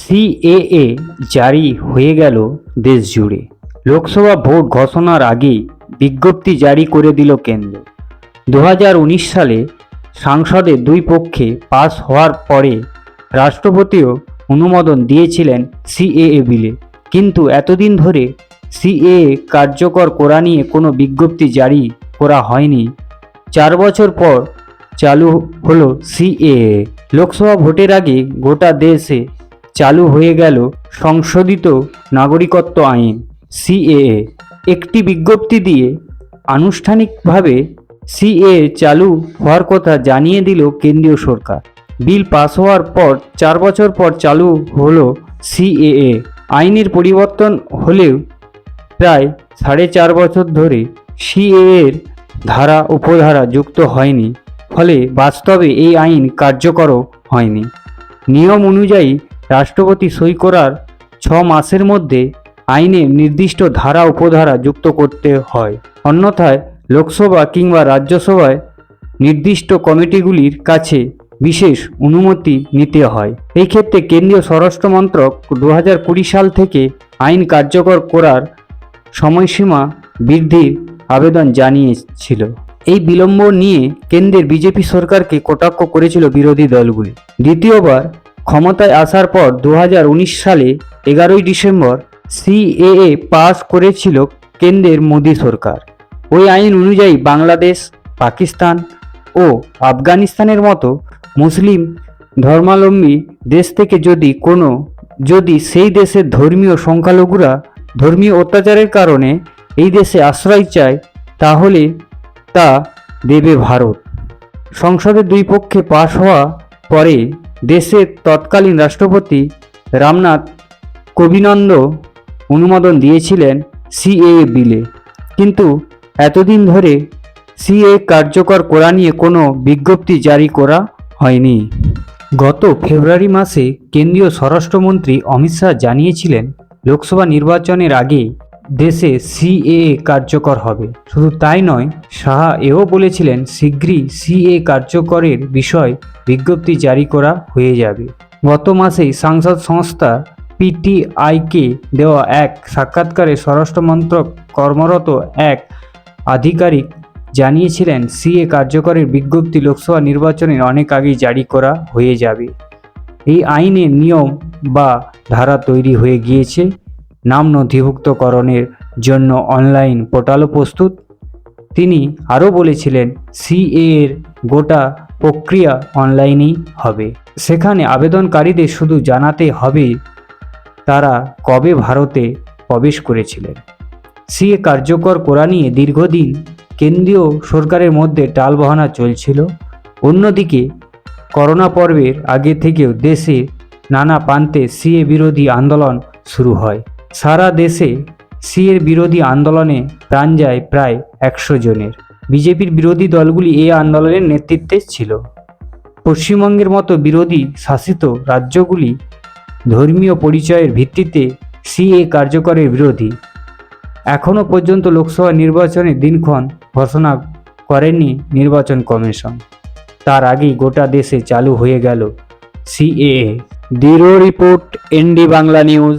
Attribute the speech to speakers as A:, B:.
A: CAA জারি হয়ে গেল দেশ জুড়ে। লোকসভা ভোট ঘোষণার আগেই বিজ্ঞপ্তি জারি করে দিল কেন্দ্র। দু হাজার উনিশ সালে সংসদে দুই পক্ষে পাস হওয়ার পরে রাষ্ট্রপতিও অনুমোদন দিয়েছিলেন সিএএ বিলে। কিন্তু এতদিন ধরে সিএএ কার্যকর করা নিয়ে কোনো বিজ্ঞপ্তি জারি করা হয়নি। চার বছর পর চালু হলো সিএএ। লোকসভা ভোটের আগে গোটা দেশে চালু হয়ে গেল সংশোধিত নাগরিকত্ব আইন, সিএএ। একটি বিজ্ঞপ্তি দিয়ে আনুষ্ঠানিকভাবে সিএ চালু হওয়ার কথা জানিয়ে দিল কেন্দ্রীয় সরকার। বিল পাস হওয়ার পর চার বছর পর চালু হলো সিএএ। আইনের পরিবর্তন হলেও প্রায় সাড়ে চার বছর ধরে সিএএর ধারা, উপধারা যুক্ত হয়নি। ফলে বাস্তবে এই আইন কার্যকরও হয়নি। নিয়ম অনুযায়ী রাষ্ট্রপতি সই করার ছ মাসের মধ্যে আইনে নির্দিষ্ট ধারা উপধারা যুক্ত করতে হয়। অন্যথায় লোকসভা কিংবা রাজ্যসভায় নির্দিষ্ট কমিটিগুলির কাছে বিশেষ অনুমতি নিতে হয়। এই ক্ষেত্রে কেন্দ্রীয় স্বরাষ্ট্র মন্ত্রক দু সাল থেকে আইন কার্যকর করার সময়সীমা বৃদ্ধির আবেদন জানিয়েছিল। এই বিলম্ব নিয়ে কেন্দ্রের বিজেপি সরকারকে কটাক্ষ করেছিল বিরোধী দলগুলি। দ্বিতীয়বার ক্ষমতায় আসার পর দু হাজার উনিশ সালে এগারোই ডিসেম্বর সিএএ পাস করেছিল কেন্দ্রের মোদী সরকার। ওই আইন অনুযায়ী বাংলাদেশ, পাকিস্তান ও আফগানিস্তানের মতো মুসলিম ধর্মাবলম্বী দেশ থেকে যদি কোনো, যদি সেই দেশের ধর্মীয় সংখ্যালঘুরা ধর্মীয় অত্যাচারের কারণে এই দেশে আশ্রয় চায়, তাহলে তা দেবে ভারত। সংসদের দুই পক্ষে পাশ হওয়া পরে দেশের তৎকালীন রাষ্ট্রপতি রামনাথ কোবিনন্দ অনুমোদন দিয়েছিলেন সিএএ বিলে। কিন্তু এতদিন ধরে সিএ কার্যকর করা নিয়ে কোনো বিজ্ঞপ্তি জারি করা হয়নি। গত ফেব্রুয়ারি মাসে কেন্দ্রীয় স্বরাষ্ট্রমন্ত্রী অমিত শাহ জানিয়েছিলেন, লোকসভা নির্বাচনের আগে দেশে সিএএ কার্যকর হবে। শুধু তাই নয়, সাহা এও বলেছিলেন, শীঘ্রই সিএ কার্যকরের বিষয় বিজ্ঞপ্তি জারি করা হয়ে যাবে। গত মাসেই সাংসদ সংস্থা পিটিআইকে দেওয়া এক সাক্ষাৎকারে স্বরাষ্ট্রমন্ত্রক কর্মরত এক আধিকারিক জানিয়েছিলেন সিএ কার্যকরের বিজ্ঞপ্তি লোকসভা নির্বাচনের অনেক আগেই জারি করা হয়ে যাবে। এই আইনের নিয়ম বা ধারা তৈরি হয়ে গিয়েছে। নাম নথিভুক্তকরণের জন্য অনলাইন পোর্টালও প্রস্তুত। তিনি আরও বলেছিলেন, সিএ এর গোটা প্রক্রিয়া অনলাইনেই হবে। সেখানে আবেদনকারীদের শুধু জানাতে হবে তারা কবে ভারতে প্রবেশ করেছিলেন। সিএ কার্যকর করা নিয়ে দীর্ঘদিন কেন্দ্রীয় সরকারের মধ্যে টালবাহানা চলছিল। অন্যদিকে, করোনা পর্বের আগে থেকেও দেশে নানা প্রান্তে সিএ বিরোধী আন্দোলন শুরু হয়। সারা দেশে সিএর বিরোধী আন্দোলনে প্রাণ যায় প্রায় একশো জনের। বিজেপির বিরোধী দলগুলি এই আন্দোলনের নেতৃত্বে ছিল। পশ্চিমবঙ্গের মতো বিরোধী শাসিত রাজ্যগুলি ধর্মীয় পরিচয়ের ভিত্তিতে সিএ কার্যকরের বিরোধী। এখনও পর্যন্ত লোকসভা নির্বাচনে দিনক্ষণ ঘোষণা করেনি নির্বাচন কমিশন। তার আগেই গোটা দেশে চালু হয়ে গেল সিএএ। দৃঢ় রিপোর্ট, এনডি বাংলা নিউজ।